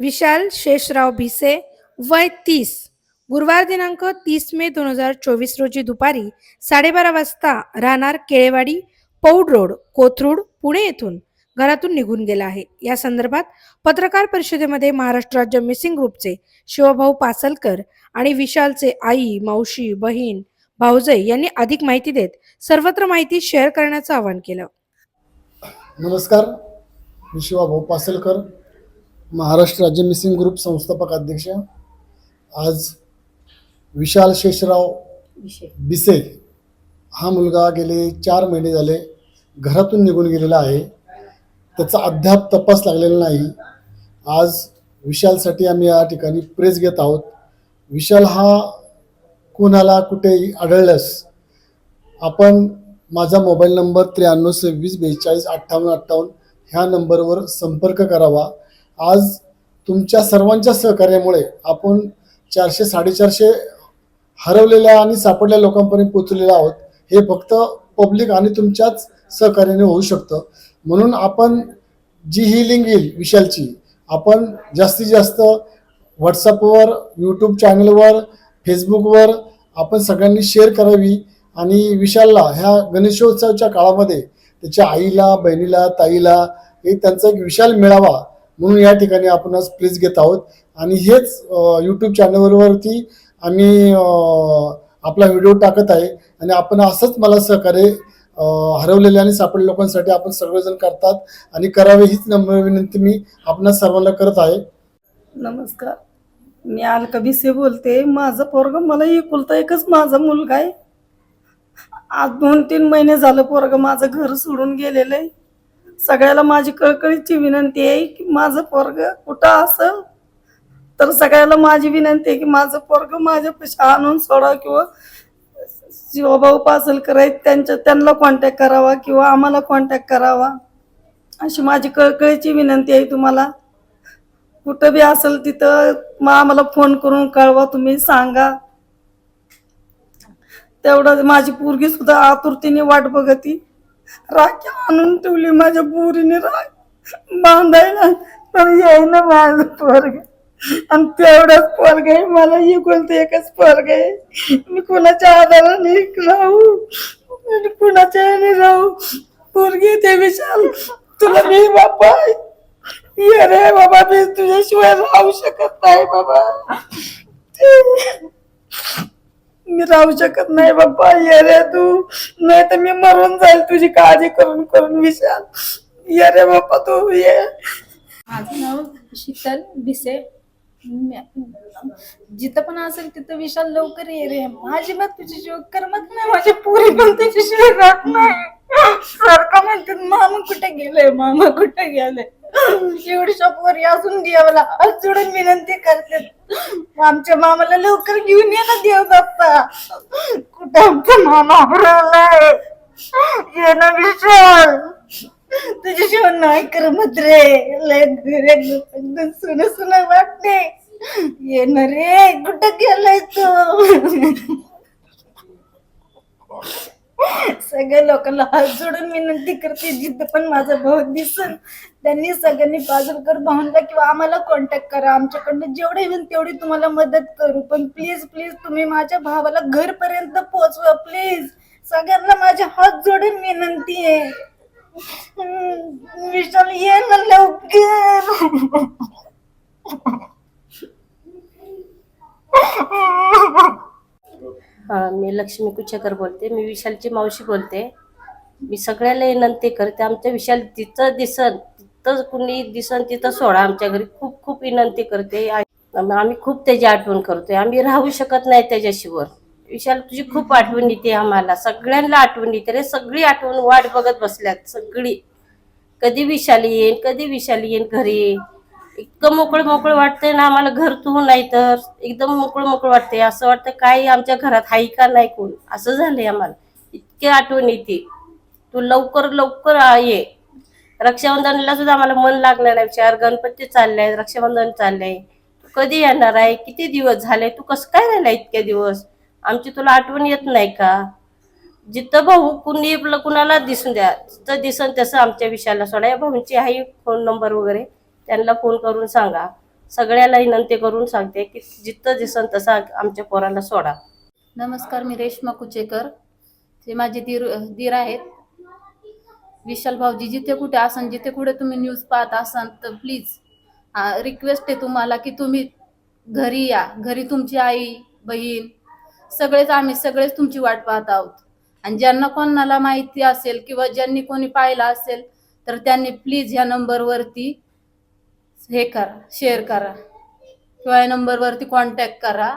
विशाल शेषराव भिसे वय तीस. गुरुवार दिनांक तीस मे दोन हजार चोवीस रोजी दुपारी साडेबारा वाजता राहणार केळेवाडी पौड रोड कोथरूड पुणे येथून घरातून निघून गेला आहे. या संदर्भात पत्रकार परिषदेमध्ये महाराष्ट्र राज्य मिसिंग ग्रुपचे शिवभाऊ पासलकर आणि विशालचे आई मावशी बहीण भाऊजय यांनी अधिक माहिती देत सर्वत्र माहिती शेअर करण्याचं आवाहन केलं. नमस्कार. मी शिवाभाऊ पासलकर. महाराष्ट्र राज्य मिसिंग ग्रुप संस्थापक अध्यक्ष आज विशाल शेषराव बिसे हा मुलगा गेले चार महिने झाले घरातून निघून गेलेला आहे. त्याचा अद्याप तपास लागलेला नाही. आज विशालसाठी आम्ही या ठिकाणी प्रेस घेत आहोत. विशाल हा कोणाला कुठेही आढळल्यास आपण माझा मोबाईल नंबर त्र्याण्णव सव्वीस बेचाळीस अठ्ठावन्न अठ्ठावन्न ह्या नंबरवर संपर्क करावा. आज तुमच्या सर्वांच्या सहकार्यामुळे आपण चारशे साडेचारशे हरवलेल्या आणि सापडलेल्या लोकांपर्यंत पोचलेलो आहोत. हे फक्त पब्लिक आणि तुमच्याच सहकार्याने होऊ शकतं. म्हणून आपण जी ही लिंक येईल विशालची आपण जास्तीत जास्त व्हॉट्सअपवर यूट्यूब चॅनलवर फेसबुकवर आपण सगळ्यांनी शेअर करावी. आणि विशालला ह्या गणेशोत्सवाच्या काळामध्ये त्याच्या आईला बहिणीला ताईला हे त्यांचा एक विशाल मिळावा म्हणून या ठिकाणी आपण आज प्लीज घेत आहोत. आणि हेच यूट्यूब चॅनलवरती आम्ही आपला व्हिडिओ टाकत आहे. आणि आपण असंच मला सहकार्य हरवलेल्या आणि सापडलेल्या लोकांसाठी आपण सगळेजण करतात. आणि करावे हीच नम्र विनंती मी आपण सर्वांना करत आहे. नमस्कार. मी अलका भिसे बोलते. माझं पोरग मला एकुलता एकच माझा मुलगा आहे. आज दोन तीन महिने झालं पोरग माझं घर सोडून गेलेलं आहे. सगळ्याला माझी कळकळीची विनंती आहे की माझं पोरग कुठं असेल तर सगळ्याला माझी विनंती आहे की माझं पोरग माझ्यापाशी आणून सोडा किंवा शिवभाऊ पासल करायचं त्यांच्या त्यांना कॉन्टॅक्ट करावा किंवा आम्हाला कॉन्टॅक्ट करावा. अशी माझी कळकळीची विनंती आहे तुम्हाला. कुठं बी असेल तिथं मग आम्हाला फोन करून कळवा तुम्ही सांगा. तेवढं माझी पोरगी सुद्धा आतुरतेने वाट बघती. राखी आणून ठेवली माझ्या पोरीने राख. बांधायला पण येईना माझं पोरग. आणि तेवढंच पोरग आहे मला इकुलत एकच पोरग आहे. मी कुणाच्या आधाराने राहू? आणि कुणाच्या याने राहू? पोरगी ते विशाल. तुला मी बापा ये रे बाबा मी तुझ्याशिवाय राहू शकत नाही बाबा. मी राहू शकत नाही बाप्पा ये रे तू. नाही तर मी मरून जाईल तुझी काळजी करून करून विशाल. ये रे बाप्पा तू ये. माझं नाव शीतल भिसे. जिथं पण असेल तिथं विशाल लवकर ये रे. माझी बात तुझी जीव करमत नाही. माझी पुरी पण तुझ्याशिवाय राहत नाही. सारखं म्हणतात मामा कुठे गेले मामा कुठे गेले एवढ्या पोरी असून देवाला हात जोडून विनंती करते. आमच्या मामाला लवकर घेऊन ये ना देव बाप्पा कुठं आमचा मामा हरवलाय ये ना विशाल. तुझ्याशिवाय नाही करमत रे लय एकदम सुन सुन वाटते. ये ना रे कुठं गेलाय तू? सगळ्या लोकांना हात जोडून विनंती करते जिथं पण माझा भाऊ दिसन त्यांनी सगळ्यांनी बाजूकर भाऊनला किंवा आम्हाला कॉन्टॅक्ट करा. आमच्याकडनं जेवढे येऊन तेवढी तुम्हाला मदत करू. पण प्लीज प्लीज तुम्ही माझ्या भावाला घरपर्यंत पोहोचवा प्लीज सगळ्यांना माझे हात जोडून विनंती आहे. विशाल ये ना लवकर. हा, मी लक्ष्मी कुचेकर बोलते. मी विशालची मावशी बोलते. मी सगळ्याला विनंती करते आमच्या विशाल तिथं दिसन तिथं कुणी दिसन तिथं सोडा. आमच्या घरी खूप खूप विनंती करते. आम्ही खूप त्याची आठवण करतोय. आम्ही राहू शकत नाही त्याच्याशिवर विशाल तुझी खूप आठवण येते आम्हाला. सगळ्यांना आठवण येते. रे सगळी आठवण वाट बघत बसल्यात. सगळी. कधी विशाल येईन कधी विशाल येईन घरी? इतकं मोकळं मोकळं वाटतंय ना आम्हाला घर तू नाही तर एकदम मोकळं मोकळं वाटतंय. असं वाटतं काही आमच्या घरात हाय का नाही कोण? असं झालंय आम्हाला. इतकी आठवण येते. तू लवकर लवकर आ- ये. रक्षाबंधनला सुद्धा आम्हाला मन लागणार नाही. चार गणपती चाललाय रक्षाबंधन चाललंय. तू कधी येणार आहे? किती दिवस झाले? तू कसं काय राहिला इतके दिवस? आमची तुला आठवण येत नाही का? जिथं भाऊ कुणी कुणाला दिसून द्या जिथं दिसन तसं आमच्या विषयाला सोडा. या भाऊंची आहे फोन नंबर वगैरे. त्यांना फोन करून सांगा. सगळ्याला विनंती करून सांगते की जिथं दिसन तसा आमच्या पोराला सोडा. नमस्कार मी रेश्मा कुचेकर. ते माझे दीर दीर आहेत. विशाल भाऊजी जिथे कुठे असन जिथे कुठे तुम्ही न्यूज पाहत असाल तर प्लीज रिक्वेस्ट आहे तुम्हाला की तुम्ही घरी या. घरी तुमची आई बहीण सगळेच आम्ही सगळेच तुमची वाट पाहत आहोत. आणि ज्यांना कोणाला माहिती असेल किंवा ज्यांनी कोणी पाहिलं असेल तर त्यांनी प्लीज ह्या नंबरवरती हे करा शेअर करा. किंवा या नंबरवरती कॉन्टॅक्ट करा.